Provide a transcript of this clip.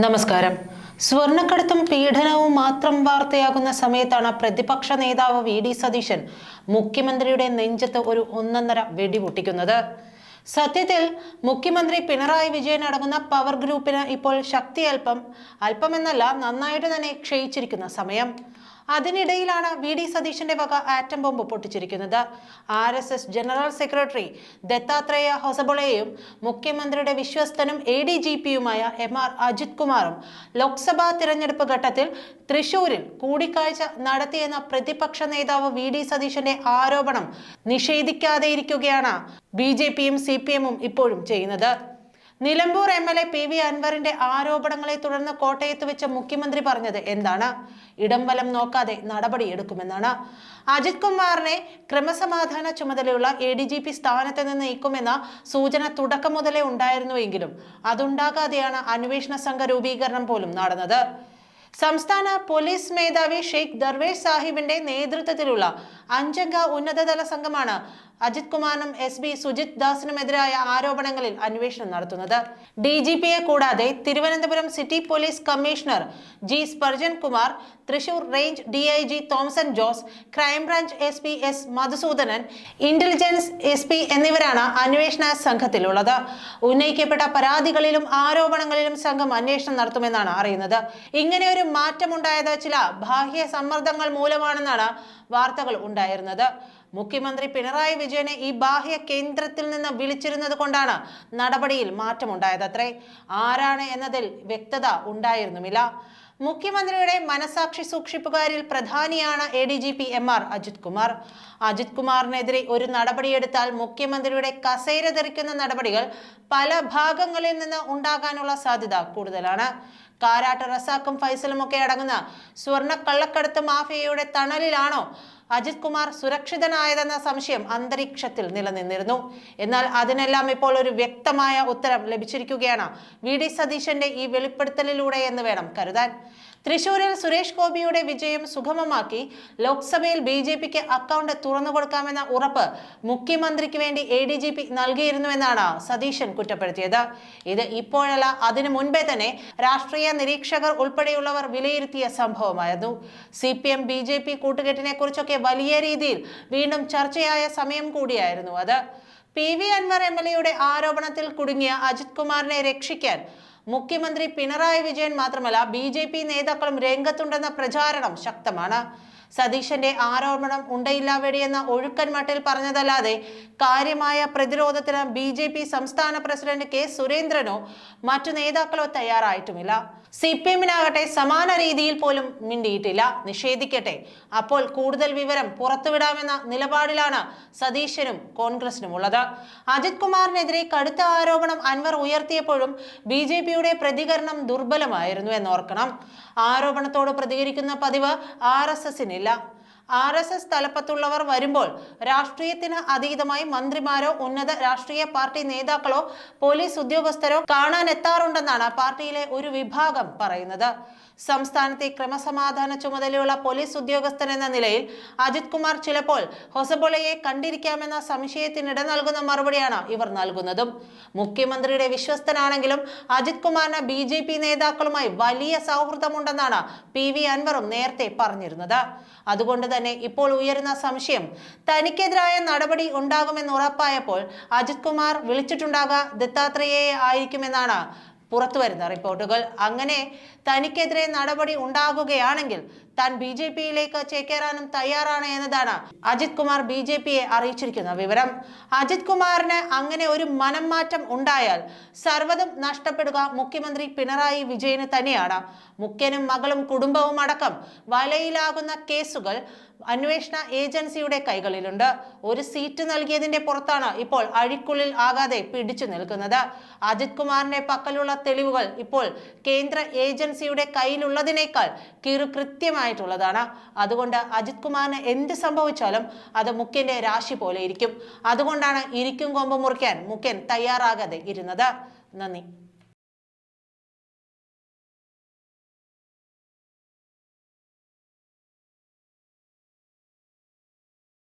നമസ്കാരം. സ്വർണക്കടത്തും പീഡനവും മാത്രം വാർത്തയാകുന്ന സമയത്താണ് പ്രതിപക്ഷ നേതാവ് വി ഡി സതീശൻ മുഖ്യമന്ത്രിയുടെ നെഞ്ചത്ത് ഒരു ഒന്നൊന്നര വെടിപൊട്ടിക്കുന്നത്. സത്യത്തിൽ മുഖ്യമന്ത്രി പിണറായി വിജയൻ അടങ്ങുന്ന പവർ ഗ്രൂപ്പിന് ഇപ്പോൾ ശക്തി അല്പം അല്പമെന്നല്ല നന്നായിട്ട് തന്നെ ക്ഷയിച്ചിരിക്കുന്ന സമയം. അതിനിടയിലാണ് വി ഡി സതീശന്റെ വക atom bomb പൊട്ടിച്ചിരിക്കുന്നത്. R S S general secretary Dattatreya ഹൊസബൊളയെയും മുഖ്യമന്ത്രിയുടെ വിശ്വസ്തനും എ ഡി ജി പിയുമായ എം ആർ അജിത് കുമാറും ലോക്സഭാ തിരഞ്ഞെടുപ്പ് ഘട്ടത്തിൽ തൃശൂരിൽ കൂടിക്കാഴ്ച നടത്തിയെന്ന പ്രതിപക്ഷ നേതാവ് വി ഡി സതീശന്റെ ആരോപണം നിഷേധിക്കാതെയിരിക്കുകയാണ് ബി ജെ പിയും സി പി എമ്മും ഇപ്പോഴും ചെയ്യുന്നത്. Nilambur M L A P V അൻവറിന്റെ ആരോപണങ്ങളെ തുടർന്ന് കോട്ടയത്ത് വെച്ച് മുഖ്യമന്ത്രി പറഞ്ഞത് എന്താണ്? ഇടംബലം നോക്കാതെ നടപടിയെടുക്കുമെന്നാണ് അജിത് കുമാറിനെ ക്രമസമാധാന ചുമതലയുള്ള എ ഡി ജി പി സ്ഥാനത്ത് നിന്ന് നീക്കുമെന്ന സൂചന തുടക്കം മുതലേ ഉണ്ടായിരുന്നുവെങ്കിലും അതുണ്ടാകാതെയാണ് അന്വേഷണ സംഘ രൂപീകരണം പോലും നടന്നത്. സംസ്ഥാന പോലീസ് മേധാവി ഷെയ്ഖ് ദർവേഷ് സാഹിബിന്റെ നേതൃത്വത്തിലുള്ള അഞ്ചംഗ ഉന്നതതല സംഘമാണ് അജിത് കുമാറിനും എസ് ബി സുജിത് ദാസിനുമെതിരായ ആരോപണങ്ങളിൽ അന്വേഷണം നടത്തുന്നത്. ഡി ജി പിയെ കൂടാതെ Thiruvananthapuram city police commissioner G Spurgeon Kumar Thrissur range D I G Thomson Jose crime branch S P S Madhusoodanan intelligence S P എന്നിവരാണ് അന്വേഷണ സംഘത്തിലുള്ളത്. ഉന്നയിക്കപ്പെട്ട പരാതികളിലും ആരോപണങ്ങളിലും സംഘം അന്വേഷണം നടത്തുമെന്നാണ് അറിയുന്നത്. ഇങ്ങനെ ഒരു മാറ്റമുണ്ടായത് ചില ബാഹ്യ സമ്മർദ്ദങ്ങൾ മൂലമാണെന്നാണ് വാർത്തകൾ ഉണ്ടായിരുന്നത്. മുഖ്യമന്ത്രി പിണറായി വിജയനെ ഈ ബാഹ്യ കേന്ദ്രത്തിൽ നിന്ന് വിളിച്ചിരുന്നത് കൊണ്ടാണ് നടപടിയിൽ മാറ്റമുണ്ടായതത്രേ ആരാണ് എന്നതിൽ വ്യക്തത ഉണ്ടായിരുന്നുമില്ല. മുഖ്യമന്ത്രിയുടെ മനസാക്ഷി സൂക്ഷിപ്പുകാരിൽ പ്രധാനിയാണ് A D G P M R Ajith Kumar. Ajith കുമാറിനെതിരെ ഒരു നടപടിയെടുത്താൽ മുഖ്യമന്ത്രിയുടെ കസേര തെറിക്കുന്ന നടപടികൾ പല ഭാഗങ്ങളിൽ നിന്ന് ഉണ്ടാകാനുള്ള സാധ്യത കൂടുതലാണ്. കാരാട്ട് റസാക്കും ഫൈസലും ഒക്കെ അടങ്ങുന്ന സ്വർണ കള്ളക്കടത്ത് മാഫിയയുടെ തണലിലാണോ അജിത് കുമാർ സുരക്ഷിതനായതെന്ന സംശയം അന്തരീക്ഷത്തിൽ നിലനിന്നിരുന്നു. എന്നാൽ അതിനെല്ലാം ഇപ്പോൾ ഒരു വ്യക്തമായ ഉത്തരം ലഭിച്ചിരിക്കുകയാണ് വി. ഡി. സതീശന്റെ ഈ വെളിപ്പെടുത്തലിലൂടെ എന്ന് വേണം കരുതാൻ. തൃശൂരിൽ സുരേഷ് ഗോപിയുടെ വിജയം സുഗമമാക്കി ലോക്സഭയിൽ ബി ജെ പിക്ക് അക്കൗണ്ട് തുറന്നു കൊടുക്കാമെന്ന ഉറപ്പ് മുഖ്യമന്ത്രിക്ക് വേണ്ടി എ ഡി ജി പി നൽകിയിരുന്നുവെന്നാണ് സതീശൻ കുറ്റപ്പെടുത്തിയത്. ഇത് ഇപ്പോഴല്ല അതിനു മുൻപേ തന്നെ രാഷ്ട്രീയ നിരീക്ഷകർ ഉൾപ്പെടെയുള്ളവർ വിലയിരുത്തിയ സംഭവമായിരുന്നു. C P M B J P കൂട്ടുകെട്ടിനെ കുറിച്ചൊക്കെ വലിയ രീതിയിൽ വീണ്ടും ചർച്ചയായ സമയം കൂടിയായിരുന്നു അത്. P V Anvar M L എയുടെ ആരോപണത്തിൽ കുടുങ്ങിയ അജിത് കുമാറിനെ രക്ഷിക്കാൻ മുഖ്യമന്ത്രി പിണറായി വിജയൻ മാത്രമല്ല ബി ജെ പി നേതാക്കളും രംഗത്തുണ്ടെന്ന പ്രചാരണം ശക്തമാണ്. സതീശന്റെ ആരോപണം ഉണ്ടയില്ല എന്ന ഒഴുക്കൻ മട്ടിൽ പറഞ്ഞതല്ലാതെ കാര്യമായ പ്രതിരോധത്തിന് ബി സംസ്ഥാന പ്രസിഡന്റ് കെ സുരേന്ദ്രനോ മറ്റു നേതാക്കളോ തയ്യാറായിട്ടുമില്ല. സി പി എമ്മിനാകട്ടെ സമാന രീതിയിൽ പോലും മിണ്ടിയിട്ടില്ല. നിഷേധിക്കട്ടെ. അപ്പോൾ കൂടുതൽ വിവരം പുറത്തുവിടാമെന്ന നിലപാടിലാണ് സതീശനും കോൺഗ്രസിനും ഉള്ളത് അജിത് കുമാറിനെതിരെ കടുത്ത ആരോപണം അൻവർ ഉയർത്തിയപ്പോഴും ബി ജെ പിയുടെ പ്രതികരണം ദുർബലമായിരുന്നു എന്നോർക്കണം. ആരോപണത്തോട് പ്രതികരിക്കുന്ന പതിവ് ആർ എസ് എസിനില്ല. ആർ എസ് എസ് തലപ്പത്തുള്ളവർ വരുമ്പോൾ രാഷ്ട്രീയത്തിന് അതീതമായി മന്ത്രിമാരോ ഉന്നത രാഷ്ട്രീയ പാർട്ടി നേതാക്കളോ പോലീസ് ഉദ്യോഗസ്ഥരോ കാണാനെത്താറുണ്ടെന്നാണ് പാർട്ടിയിലെ ഒരു വിഭാഗം പറയുന്നത്. സംസ്ഥാനത്തെ ക്രമസമാധാന ചുമതലയുള്ള പോലീസ് ഉദ്യോഗസ്ഥൻ എന്ന നിലയിൽ അജിത് കുമാർ ചിലപ്പോൾ ഹൊസബൊളയെ കണ്ടിരിക്കാമെന്ന സംശയത്തിനിട നൽകുന്ന മറുപടിയാണ് ഇവർ നൽകുന്നതും. മുഖ്യമന്ത്രിയുടെ വിശ്വസ്തനാണെങ്കിലും അജിത് കുമാറിന് ബി ജെ പി നേതാക്കളുമായി വലിയ സൗഹൃദമുണ്ടെന്നാണ് പി വി അൻവറും നേരത്തെ പറഞ്ഞിരുന്നത്. അതുകൊണ്ട് തന്നെ ഇപ്പോൾ ഉയരുന്ന സംശയം. തനിക്കെതിരായ നടപടി ഉണ്ടാകുമെന്ന് ഉറപ്പായപ്പോൾ അജിത് കുമാർ വിളിച്ചിട്ടുണ്ടാകുക ദത്താത്രേയയെ ആയിരിക്കുമെന്നാണ് പുറത്തുവരുന്ന റിപ്പോർട്ടുകൾ. അങ്ങനെ തനിക്കെതിരെ നടപടി ഉണ്ടാകുകയാണെങ്കിൽ താൻ ബി ജെ പിയിലേക്ക് ചേക്കേറാനും തയ്യാറാണ് എന്നതാണ് അജിത് കുമാർ ബി ജെ പിയെ അറിയിച്ചിരിക്കുന്ന വിവരം. അജിത് കുമാറിന് അങ്ങനെ ഒരു മനം മാറ്റം ഉണ്ടായാൽ സർവതും നഷ്ടപ്പെടുക മുഖ്യമന്ത്രി പിണറായി വിജയന് തന്നെയാണ്. മുഖ്യനും മകളും കുടുംബവും അടക്കം വലയിലാകുന്ന കേസുകൾ അന്വേഷണ ഏജൻസിയുടെ കൈകളിലുണ്ട്. ഒരു സീറ്റ് നൽകിയതിന്റെ പുറത്താണ് ഇപ്പോൾ അഴിക്കുള്ളിൽ ആകാതെ പിടിച്ചു നിൽക്കുന്നത്. അജിത് കുമാറിന്റെ പക്കലുള്ള തെളിവുകൾ ഇപ്പോൾ കേന്ദ്ര ഏജൻസിയുടെ കയ്യിലുള്ളതിനേക്കാൾ കിറു കൃത്യമായിട്ടുള്ളതാണ് അതുകൊണ്ട് അജിത് കുമാറിന് എന്ത് സംഭവിച്ചാലും അത് മുഖ്യന്റെ രാശി പോലെ ഇരിക്കും. അതുകൊണ്ടാണ് ഇരിക്കും കൊമ്പ് മുറിക്കാൻ മുഖ്യൻ തയ്യാറാകാതെ ഇരുന്നത്. നന്ദി.